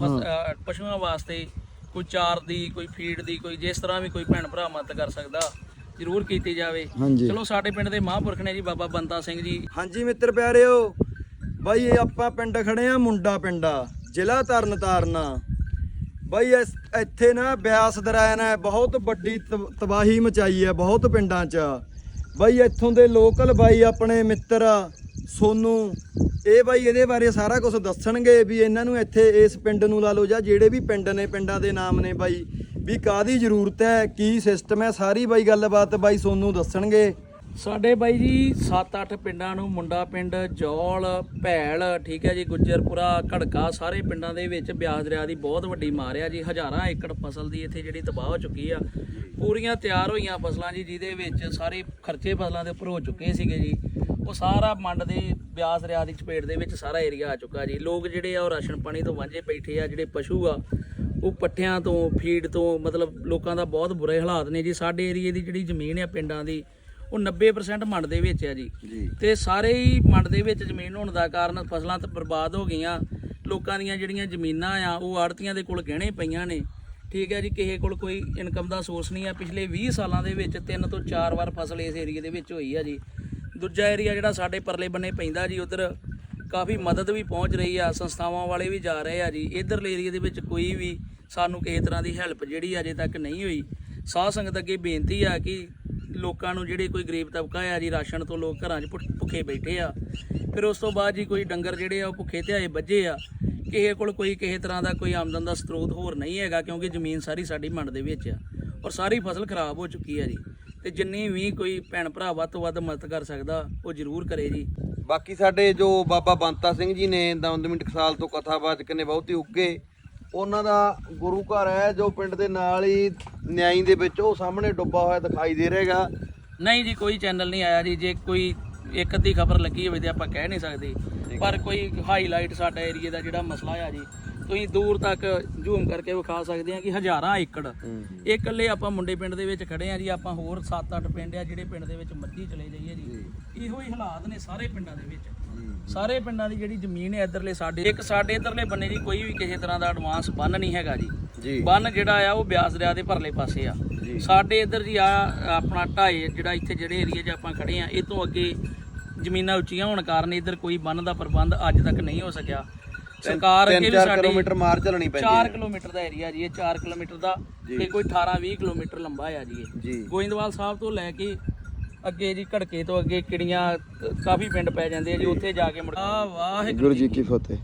ਫਸ- ਅਹ ਪਸ਼ੂਆਂ ਵਾਸਤੇ ਕੋਈ ਚਾਰ ਦੀ ਕੋਈ ਫੀਡ ਦੀ ਕੋਈ ਜਿਸ ਤਰ੍ਹਾਂ ਵੀ ਕੋਈ ਭੈਣ ਭਰਾ ਮਦਦ ਕਰ ਸਕਦਾ ਜ਼ਰੂਰ ਕੀਤੀ ਜਾਵੇ। ਹਾਂਜੀ। ਚਲੋ ਸਾਡੇ ਪਿੰਡ ਦੇ ਮਹਾਂਪੁਰਖ ਨੇ ਜੀ ਬਾਬਾ ਬੰਤਾ ਸਿੰਘ ਜੀ। ਹਾਂਜੀ ਮਿੱਤਰ ਪਿਆਰਿਓ ਬਾਈ ਇਹ ਆਪਾਂ ਪਿੰਡ ਖੜੇ ਆ ਮੁੰਡਾ ਪਿੰਡਾ ਜ਼ਿਲ੍ਹਾ ਤਰਨਤਾਰਨ ਬਾਈ ਇਸ ਇੱਥੇ ਨਾ ਬਿਆਸ ਦਰਿਆ ਨੇ ਬਹੁਤ ਵੱਡੀ ਤਬ- ਤਬਾਹੀ ਮਚਾਈ ਹੈ ਬਹੁਤ ਪਿੰਡਾਂ 'ਚ। ਬਾਈ ਇੱਥੋਂ ਦੇ ਲੋਕਲ ਬਾਈ ਆਪਣੇ ਮਿੱਤਰ ਸੋਨੂੰ, ਇਹ ਬਾਈ ਇਹਦੇ ਬਾਰੇ ਸਾਰਾ ਕੁਝ ਦੱਸਣਗੇ ਵੀ ਇਹਨਾਂ ਨੂੰ ਇੱਥੇ ਇਸ ਪਿੰਡ ਨੂੰ ਲਾ ਲਓ ਜਾਂ ਜਿਹੜੇ ਵੀ ਪਿੰਡ ਨੇ, ਪਿੰਡਾਂ ਦੇ ਨਾਮ ਨੇ ਬਾਈ, ਵੀ ਕਾਦੀ ਜ਼ਰੂਰਤ ਹੈ, ਕੀ ਸਿਸਟਮ ਹੈ, ਸਾਰੀ ਬਾਈ ਗੱਲਬਾਤ ਬਾਈ ਸੋਨੂੰ ਦੱਸਣਗੇ। ਸਾਡੇ ਬਾਈ ਜੀ 7-8 ਪਿੰਡਾਂ ਨੂੰ, ਮੁੰਡਾ ਪਿੰਡ, ਜੌਲ, ਭੈਲ, ਠੀਕ ਹੈ ਜੀ, ਗੁੱਜਰਪੁਰਾ, ਘੜਕਾ, ਸਾਰੇ ਪਿੰਡਾਂ ਦੇ ਵਿੱਚ ਬਿਆਸ ਦਰਿਆ ਦੀ ਬਹੁਤ ਵੱਡੀ ਮਾਰ ਆ ਜੀ, ਹਜ਼ਾਰਾਂ ਏਕੜ ਫਸਲ ਦੀ ਇੱਥੇ ਜਿਹੜੀ ਤਬਾਹ ਹੋ ਚੁੱਕੀ ਆ। ਪੂਰੀਆਂ ਤਿਆਰ ਹੋਈਆਂ ਫਸਲਾਂ ਜੀ, ਜਿਹਦੇ ਵਿੱਚ ਸਾਰੇ ਖਰਚੇ ਫਸਲਾਂ ਦੇ ਉੱਪਰ ਹੋ ਚੁੱਕੇ ਸੀਗੇ ਜੀ। ਉਹ ਸਾਰਾ ਮੰਡ ਦੇ ਬਿਆਸ ਦਰਿਆ ਦੀ ਚਪੇਟ ਦੇ ਵਿੱਚ ਸਾਰਾ ਏਰੀਆ ਆ ਚੁੱਕਾ ਜੀ। ਲੋਕ ਜਿਹੜੇ ਆ ਉਹ ਰਾਸ਼ਨ ਪਾਣੀ ਤੋਂ ਵਾਂਝੇ ਬੈਠੇ ਆ ਜਿਹੜੇ ਪਸ਼ੂ ਆ ਉਹ ਪੱਠਿਆਂ ਤੋਂ ਫੀਡ ਤੋਂ ਮਤਲਬ ਲੋਕਾਂ ਦਾ ਬਹੁਤ ਬੁਰੇ ਹਾਲਾਤ ਨੇ ਜੀ। ਸਾਡੇ ਏਰੀਏ ਦੀ ਜਿਹੜੀ ਜ਼ਮੀਨ ਆ ਪਿੰਡਾਂ ਦੀ ਉਹ 90% ਮੰਡ ਦੇ ਵਿੱਚ ਆ ਜੀ। ਜੀ। ਤੇ ਸਾਰੇ ਹੀ ਮੰਡ ਦੇ ਵਿੱਚ ਜ਼ਮੀਨ ਹੋਣ ਦਾ ਕਾਰਨ ਫਸਲਾਂ ਤਾਂ ਬਰਬਾਦ ਹੋ ਗਈਆਂ। ਲੋਕਾਂ ਦੀਆਂ ਜਿਹੜੀਆਂ ਜ਼ਮੀਨਾਂ ਆ ਉਹ ਆੜਤੀਆਂ ਦੇ ਕੋਲ ਗਹਿਣੇ ਪਈਆਂ ਨੇ। ਠੀਕ ਹੈ ਜੀ ਕਿਸੇ ਕੋਲ ਕੋਈ ਇਨਕਮ ਦਾ ਸੋਰਸ ਨਹੀਂ ਆ। ਪਿਛਲੇ 20 ਸਾਲਾਂ ਦੇ ਵਿੱਚ ਤਿੰਨ ਤੋਂ ਚਾਰ ਵਾਰ ਫਸਲ ਇਸ ਏਰੀਏ ਦੇ ਵਿੱਚ ਹੋਈ ਆ ਜੀ। ਦੂਜਾ ਏਰੀਆ ਜਿਹੜਾ ਸਾਡੇ ਪਰਲੇ ਬੰਨੇ ਪੈਂਦਾ ਜੀ, ਉਧਰ ਕਾਫੀ ਮਦਦ ਵੀ ਪਹੁੰਚ ਰਹੀ ਆ, ਸੰਸਥਾਵਾਂ ਵਾਲੇ ਵੀ ਜਾ ਰਹੇ ਆ ਜੀ। ਇਧਰਲੇ ਏਰੀਏ ਦੇ ਵਿੱਚ ਕੋਈ ਵੀ ਸਾਨੂੰ ਕਿਸੇ ਤਰ੍ਹਾਂ ਦੀ ਹੈਲਪ ਜਿਹੜੀ ਅਜੇ ਤੱਕ ਨਹੀਂ ਹੋਈ। ਸਾਧ ਸੰਗਤ ਅੱਗੇ ਬੇਨਤੀ ਆ ਕਿ ਲੋਕਾਂ ਨੂੰ ਜਿਹੜੇ ਕੋਈ ਗਰੀਬ ਤਬਕਾ ਆ ਜੀ, ਰਾਸ਼ਨ ਤੋਂ ਲੋਕ ਘਰਾਂ 'ਚ ਭੁ- ਭੁੱਖੇ ਬੈਠੇ ਆ। ਫਿਰ ਉਸ ਤੋਂ ਬਾਅਦ ਜੀ ਕੋਈ ਡੰਗਰ ਜਿਹੜੇ ਆ, ਉਹ ਭੁੱਖੇ ਧਿਆਏ ਵੱਜੇ ਆ। ਕਿਸੇ ਕੋਲ ਕੋਈ ਕਿਸੇ ਤਰ੍ਹਾਂ ਦਾ ਕੋਈ ਆਮਦਨ ਦਾ ਸਰੋਤ ਹੋਰ ਨਹੀਂ ਹੈਗਾ, ਕਿਉਂਕਿ ਜ਼ਮੀਨ ਸਾਰੀ ਸਾਡੀ ਮੰਡ ਦੇ ਵਿੱਚ ਆ। ਔਰ ਸਾਰੀ ਫਸਲ ਖਰਾਬ ਹੋ ਚੁੱਕੀ ਆ ਜੀ। ਤੇ ਜਿੰਨੀ ਵੀ ਕੋਈ ਭੈਣ ਭਰਾ ਵੱਧ ਤੋਂ ਵੱਧ ਮਦਦ ਕਰ ਸਕਦਾ ਉਹ ਜ਼ਰੂਰ ਕਰੇ ਜੀ। ਬਾਕੀ ਸਾਡੇ ਜੋ ਬਾਬਾ ਬੰਤਾ ਸਿੰਘ ਜੀ ਨੇ ਦਮਦਮੀ ਟਕਸਾਲ ਤੋਂ ਕਥਾਵਾਚਕ ਨੇ ਬਹੁਤੀ ਉੱਗੇ ਉਹਨਾਂ ਦਾ ਗੁਰੂ ਘਰ ਹੈ ਜੋ ਪਿੰਡ ਦੇ ਨਾਲ ਹੀ ਨਿਆਈ ਦੇ ਵਿੱਚ ਉਹ ਸਾਹਮਣੇ ਡੁੱਬਾ ਹੋਇਆ ਦਿਖਾਈ ਦੇ ਰਿਹਾਗਾ ਨਹੀਂ ਜੀ ਕੋਈ ਚੈਨਲ ਨਹੀਂ ਆਇਆ ਜੀ ਜੇ ਕੋਈ ਇੱਕ ਅੱਧੀ ਖਬਰ ਲੱਗੀ ਹੋਵੇ ਤੇ ਆਪਾਂ ਕਹਿ ਨਹੀਂ ਸਕਦੇ। ਪਰ ਕੋਈ ਹਾਈਲਾਈਟ ਸਾਡਾ ਏਰੀਆ ਦਾ ਜਿਹੜਾ ਮਸਲਾ ਆ ਜੀ ਤੁਸੀਂ ਦੂਰ ਤੱਕ ਜ਼ੂਮ ਕਰਕੇ ਵਿਖਾ ਸਕਦੇ ਆ ਕਿ ਹਜ਼ਾਰਾਂ ਏਕੜ। ਇਹ ਇਕੱਲੇ ਆਪਾਂ ਮੁੰਡੇ ਪਿੰਡ ਦੇ ਵਿੱਚ ਖੜੇ ਆ ਜੀ ਆਪਾਂ ਹੋਰ 7-8 ਪਿੰਡ ਆ ਜਿਹੜੇ ਪਿੰਡ ਦੇ ਵਿੱਚ ਮੱਝੀ ਚਲੇ ਜਾਈਏ ਜੀ। ਇਹੋ ਹੀ ਹਾਲਾਤ ਨੇ ਸਾਰੇ ਪਿੰਡਾਂ ਦੇ ਵਿੱਚ। ਸਾਰੇ ਪਿੰਡਾਂ ਦੀ ਜਿਹੜੀ ਜ਼ਮੀਨ ਹੈ ਇਧਰਲੇ ਸਾਡੇ ਇੱਕ ਸਾਡੇ ਇਧਰਲੇ ਬੰਨੇ ਦੀ ਕੋਈ ਵੀ ਕਿਸੇ ਤਰ੍ਹਾਂ ਦਾ ਐਡਵਾਂਸ ਬੰਨ ਨਹੀਂ ਹੈਗਾ ਜੀ। ਬੰਨ ਜਿਹੜਾ ਆ ਉਹ ਬਿਆਸ ਦਰਿਆ ਦੇ ਪਰਲੇ ਪਾਸੇ ਆ। ਸਾਡੇ ਇੱਧਰ ਜੀ ਆ ਆਪਣਾ ਢਾਏ ਜਿਹੜਾ ਇੱਥੇ ਜਿਹੜੇ ਏਰੀਆ 'ਚ ਆਪਾਂ ਖੜੇ ਆ ਇਹ ਤੋਂ ਅੱਗੇ ਜ਼ਮੀਨਾਂ ਉੱਚੀਆਂ ਹੋਣ ਕਾਰਨ ਇੱਧਰ ਕੋਈ ਬੰਨ ਦਾ ਪ੍ਰਬੰਧ ਅੱਜ ਤੱਕ ਨਹੀਂ ਹੋ ਸਕਿਆ। ਸਰਕਾਰ ਅੱਗੇ ਵੀ 3-4 ਸਾਡੀ ਕਿਲੋਮੀਟਰ ਮਾਰ ਚੱਲਣੀ ਪੈਂਦੀ 4 ਹੈ। ਕਿਲੋਮੀਟਰ ਦਾ ਏਰੀਆ ਜੀ ਇਹ 4 ਕਿਲੋਮੀਟਰ ਦਾ ਤੇ ਕੋਈ 18 20 ਕਿਲੋਮੀਟਰ ਲੰਬਾ ਆ ਜੀ ਇਹ। ਗੋਇੰਦਵਾਲ ਸਾਹਿਬ ਤੋਂ ਲੈ ਕੇ ਅੱਗੇ ਜੀ ਘੜਕੇ ਤੋਂ ਅੱਗੇ ਕਿੜੀਆਂ ਕਾਫੀ ਪਿੰਡ ਪੈ ਜਾਂਦੇ ਆ ਜੀ ਉੱਥੇ ਜਾ ਕੇ ਮੁੜ ਆ ਵਾਹਿਗੁਰੂ ਗੁਰੂ ਜੀ ਕੀ ਫਤਿਹ।